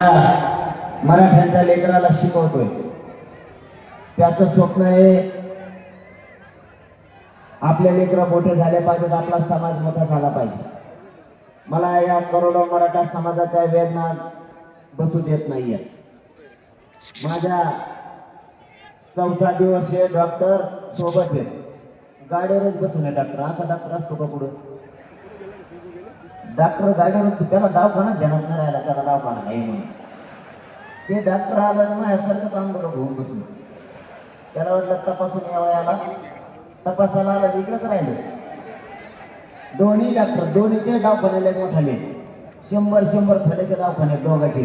मराठ्यांच्या लेकराला शिकवतोय. त्याचं स्वप्न आहे आपल्या लेकरं मोठे झाले पाहिजेत आपला समाज मोठा झाला पाहिजे. मला या करोडो मराठा समाजाच्या वेदना बसू देत नाहीये माझ्या चौथा दिवस हे डॉक्टर सोबत आहे. गाडीवरच बसून आहे डॉक्टर. असा डॉक्टर असतो का पुढं? डॉक्टर गाडीवर त्याला दवाखाना ध्यानात नाही राहिला त्याला दवाखाना नाही म्हणून. ते डॉक्टर आला ना माझ्यासारखं काम बरं होऊन बसलो. त्याला वाटलं तपासून यावं याला. तपासायला आला इकडेच राहिले. दोन्ही डॉक्टर दोन्हीचे दवाखान्याला मोठाले शंभर शंभर फड्याचे दवाखाने दोघाचे.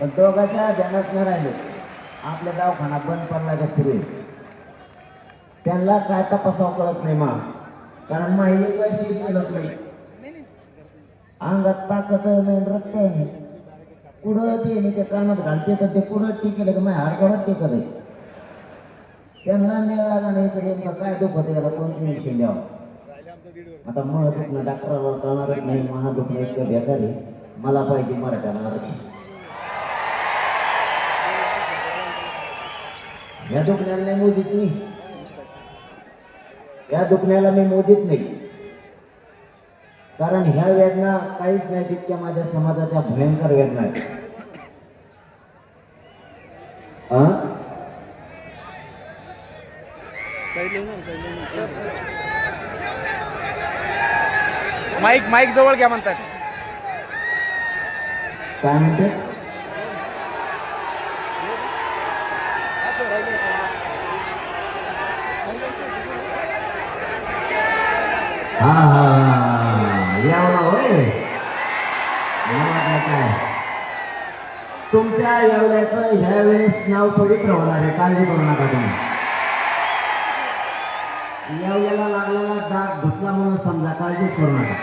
पण दोघाच्या ध्यानात नाही राहिले. आपल्या दवाखाना बंद पडला का सुरू? त्यांना काय तपासावं कळत नाही मा. कारण माहिती पैसे मिळत नाही अंगात ताकद नाही रक्त नाही. पुढं ते नाही ते कानात घालते तर ते पुढं टिकेल का माझ्या हाडकावर टिकत आहे त्यांना मिळाला नाही तर नेमकं काय दुखत आहे याला कोणती इंजेक्शन द्यावं? आता मग दुखणं डॉक्टरला कळणारच नाही महा दुखणं इतकं बेकार आहे. मला पाहिजे मराठ्याला आरक्षण. या दुखण्याला नाही मोजित मी. या दुखण्याला मी मोजित नाही. कारण ह्या वेदना काहीच नाही तितक्या माझ्या समाजाच्या भयंकर वेदना आहेत. हा? माईक माईक जवळ घ्या म्हणतात. काय म्हणते? हा हा. यावला होय काय तुमच्या येवल्याचं ह्या वेळेस नाव पवित्र होणार आहे काळजी करू नका तुम्ही येवल्याला लागलेला डाग घुसला म्हणून समजा काळजीच करू नका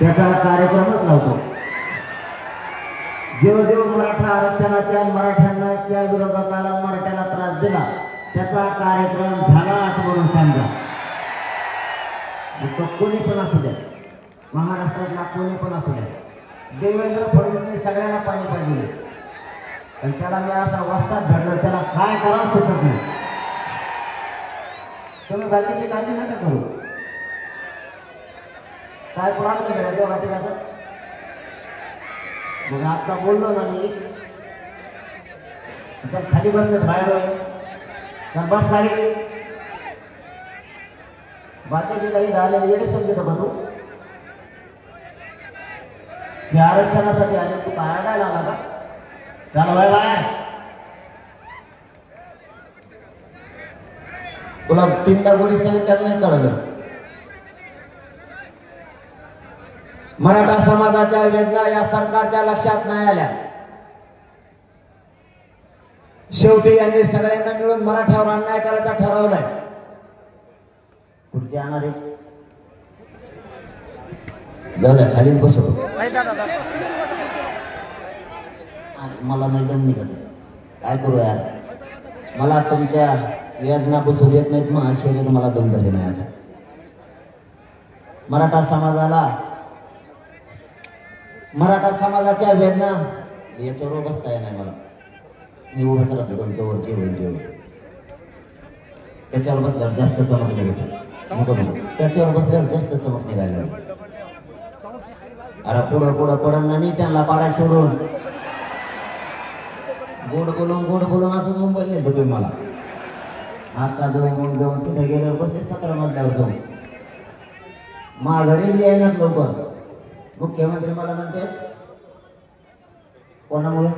त्याचा कार्यक्रमच लावतो जेव्हा जेव्हा मराठा आरक्षणाच्या मराठ्यांना त्या विरोधकाला मराठ्याला त्रास दिला त्याचा कार्यक्रम झाला असं म्हणून सांगा तो कोणी पण असू द्या महाराष्ट्रातला कोणी पण असू द्या देवेंद्र फडणवीस सगळ्यांना पाणी पाहिजे. पण त्याला मी असा वाचताच धरलं त्याला काय करावं सुचत नाही. तुम्ही बाकीची काळजी नका करू. काय प्रॉब्लेम आहे देवा त्याचा मग आता बोललो ना मी. तर खाली बंद बाहेर. तर बस खाली. बाकीचे काही झालेले येणे समजत बघू. मी आरक्षणासाठी आले तू काय आणायला आला का बाय बाय. तुला तीनदा गोडी सांगितलं नाही कळलं. मराठा समाजाच्या वेदना या सरकारच्या लक्षात नाही आल्या. शेवटी यांनी सगळ्यांना मिळून मराठ्यावर अन्याय करायचा ठरवलाय. पुढचे आणणार आहे? जाऊ खालीच नाही दादा मला नाही दम निघत. काय करू यार? मला तुमच्या वेदना बसू देत नाहीत मग शरीर मला दम धरे नाही आता. मराठा समाजाला मराठा समाजाच्या वेदना याच्यावर बसता येणार मला. मी उभंच राहतो तुमच्या वरचे होईल तेवढे त्याच्यावर बसल्यावर जास्त नको. त्याच्यावर बसल्यावर जास्त चमक निघाली. अरे पुढं पुढं पडन ना मी त्यांना पाडा सोडून. गोड बोलून गोड बोलून असं मुंबईला बोलले तुम्ही मला. आता जाऊन जाऊन तिथे गेल्यावर बसते सतरा मधल्यावर जाऊन. माघारी बी येणार लवकर मुख्यमंत्री मला म्हणते कोणामुळे?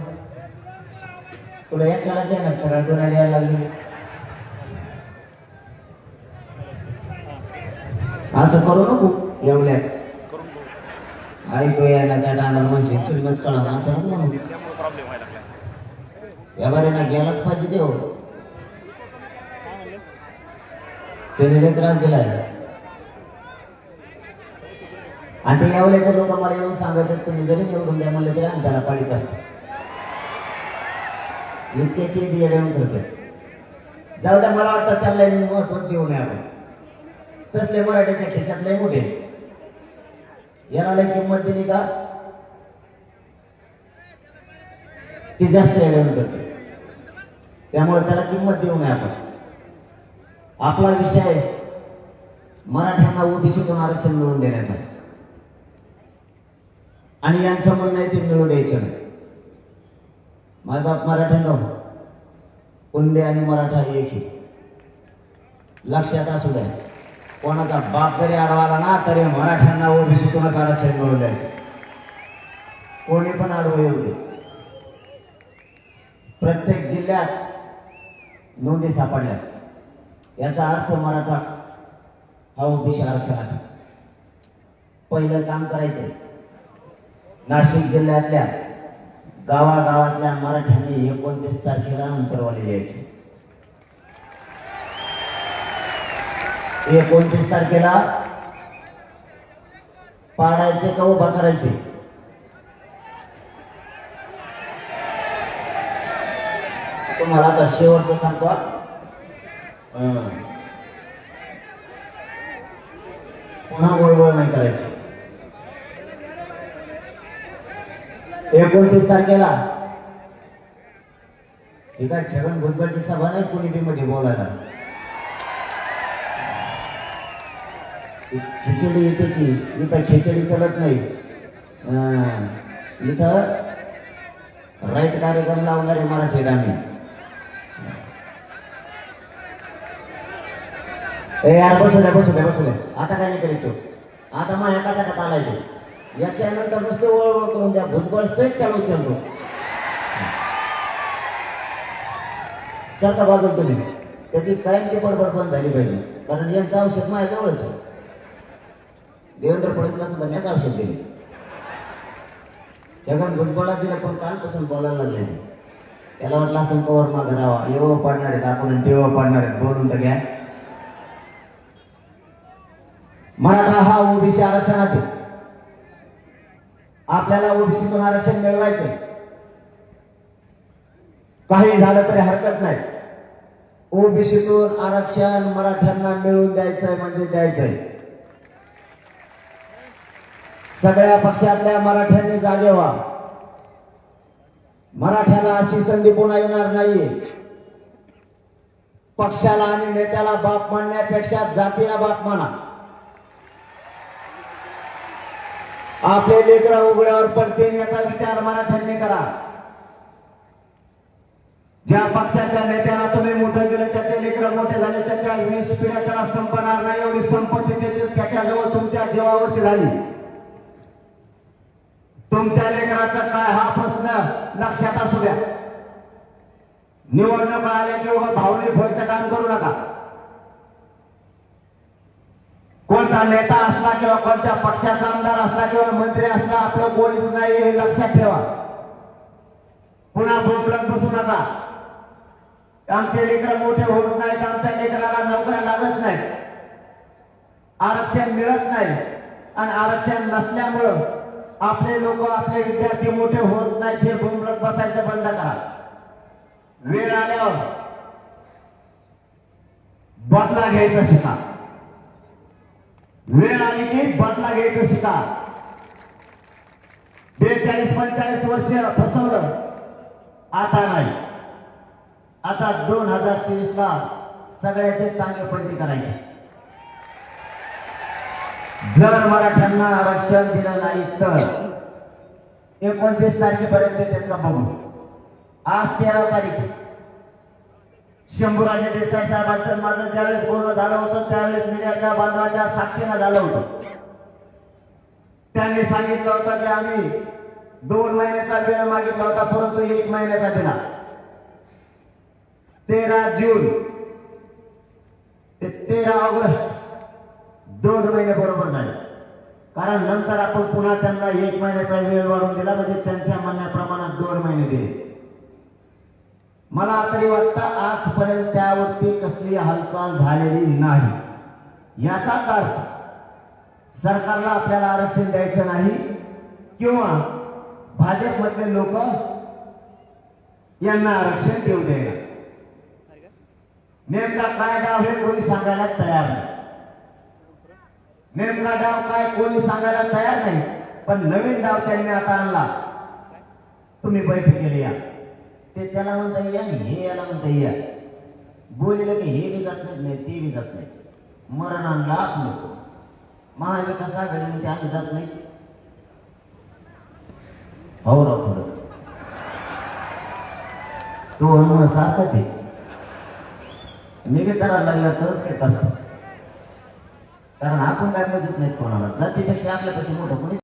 तुला एकट्याला द्या ना सगळ्या दोन यायला लागली. असं करू नको एवढ्यात. ऐकू यायला त्या टायमाला म्हणजे चुलीमच कळणार असं नको. म्हणू गेलाच पाहिजे देव. त्याने त्रास दिलाय. आणि ते यावल्याचे लोक मला येऊन सांगत तुम्ही जरी निवडून द्या म्हणलं तरी आम्ही त्याला पाळीत असतो. इतके ते येऊन करते जाऊ द्या मला वाटतं त्याला महत्त्व देऊ नये आपण. तसले मराठीच्या खिशात लय मोठे. याला लय किंमत दिली का? ती जास्त एवढं करते. त्यामुळे त्याला किंमत देऊ नये आपण. आपला विषय आहे मराठ्यांना ओबीसीतून आरक्षण मिळवून देण्याचा. आणि यांचं म्हणणं आहे ते मिळू द्यायचं नाही. मायबाप मराठ्यांना हो. कुंडे आणि मराठा एक लक्षात असू द्या. कोणाचा बाप जरी आडवाला ना तरी मराठ्यांना ओबीसीतूनच आरक्षण मिळवून द्यायचं कोणी पण अडवं येऊ दे. प्रत्येक जिल्ह्यात नोंदी सापडल्या. याचा अर्थ मराठा हा ओबीसी आरक्षणात पहिलं काम करायचंय. नाशिक जिल्ह्यातल्या गावागावातल्या मराठ्यांनी एकोणतीस तारखेला अंतरवाली द्यायची. एकोणतीस तारखेला पाडायचे का उभा करायचे? तुम्हाला आता शेवटचं सांगतो पुन्हा वळवळ नाही करायची. एकोणतीस तारखेला ठीक आहे छगन भुजबळची सभा नाही कोणी बी मध्ये बोलायला खिचडी इथेची इथं खिचडी चालत नाही. इथं राईट कार्यक्रम लावणारे मराठी गाणी. ए यार बसू द्या बसू द्या बसू द्या. आता काय नाही करीत आता मग काटा काटा आलायचे याच्यानंतर नुसते वळवळ करून द्या. भुजबळ सहित चालू चालतो सरका बाजू तुम्ही. त्याची कायमची बडबड बंद झाली पाहिजे. कारण यांचं औषध माझ्या जवळच आहे. देवेंद्र फडणवीस म्हणण्यात औषध दिले जगन भुजबळा दिलं पण कालपासून बोलायला लागले. त्याला वाटलं असं कवर मागं राहावा. येव पडणार आहेत आपण देव पडणार आहेत. बोलून तर घ्या. मराठा हा ओबीसी आरक्षणात आहे. आपल्याला ओबीसीतून आरक्षण मिळवायचं काही झालं तरी हरकत नाही. ओबीसीतून आरक्षण मराठ्यांना मिळवून द्यायचंय म्हणजे द्यायचंय. सगळ्या पक्षातल्या मराठ्यांनी जागे व्हा मराठ्याला अशी संधी पुन्हा येणार नाहीये पक्षाला आणि नेत्याला बाप मानण्यापेक्षा जातीला बाप माना. आपले लेकर उघड्यावर पडतील याचा विचार मराठ्यांनी करा. ज्या पक्षाच्या नेत्याला तुम्ही मोठं केलं त्याचे लेकर मोठे झाले त्याच्या वीस पिढ्या त्याला संपणार नाही एवढी संपत्ती त्याच्या त्याच्याजवळ तुमच्या जीवावरती झाली तुमच्या लेकराचा काय हा प्रश्न लक्षात असू द्या. निवडणूक आले किंवा भावनिक फोडचं काम करू नका. कोणता नेता असला किंवा कोणत्या पक्षाचा आमदार असला किंवा मंत्री असला आपलं कोणीच नाही हे लक्षात ठेवा. पुन्हा बोबडत बसू नका. आमचे लेकर मोठे होत नाहीत आमच्या लेकराला नोकऱ्या लागत नाही आरक्षण मिळत नाही. आणि आरक्षण नसल्यामुळं आपले लोक आपले विद्यार्थी मोठे होत नाही हे बोंबलत बसायचं बंद करा. वेळ आल्यावर बदला घ्यायचा शिका. वेळ आली की बदला घ्यायचं शिका. बेचाळीस पंचाळीस वर्ष फसवलं. आता नाही. आता दोन हजार तेवीस ला सगळ्याचे चांगले पलटी करायचे. जर मराठ्यांना आरक्षण दिलं नाही तर एकोणतीस तारखेपर्यंत त्यांचा बघू. आज तेरा तारीख. शंभूराजे देसाई साहेबांचं माझं ज्यावेळेस बोलणं झालं होतं त्यावेळेस मीडियाच्या बांधवाच्या साक्षीनं झालं होतं. त्यांनी सांगितलं होतं की आम्ही दोन महिन्याचा वेळ मागितला होता परंतु एक महिन्याचा दिला. तेरा जून. ते तेरा ऑगस्ट. दोन महिने बरोबर झाले. कारण नंतर आपण पुन्हा त्यांना एक महिन्याचा वेळ वाढून दिला म्हणजे त्यांच्या म्हणण्याप्रमाणे दोन महिने दिले. मला तरी वाटतं आजपर्यंत त्यावरती कसली हालचाल झालेली नाही. याचाच अर्थ सरकारला आपल्याला आरक्षण द्यायचं नाही किंवा भाजपमधले लोक यांना आरक्षण देऊ देणार. नेमका काय डाव हे कोणी सांगायला तयार नाही. नेमका डाव काय कोणी सांगायला तयार नाही पण नवीन डाव त्यांनी आता आणला. तुम्ही बैठकीला या. ते त्याला म्हणता या हे याला म्हणता या. बोलले की हे बी जात नाही ते बी जात नाही मरण आणला नको. महाविकास आघाडी ते आम्ही जात नाही. भाऊराव राव तो हनुमान सारखाच आहे. मी बी करायला लागला तरच ते कसं कारण आपण काय मदत नाही कोणाला. जातीपेक्षा आपल्यापेक्षा मोठं कोणी